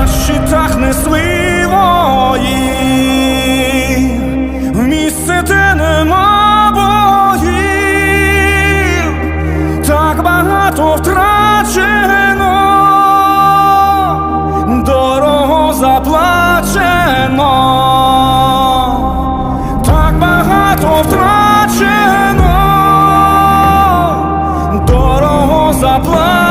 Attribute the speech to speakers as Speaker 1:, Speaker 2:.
Speaker 1: на щитах несли вої, в місце, де нема богів, так багато втрачено, дорого заплачено, так багато втрачено, дорого заплачено.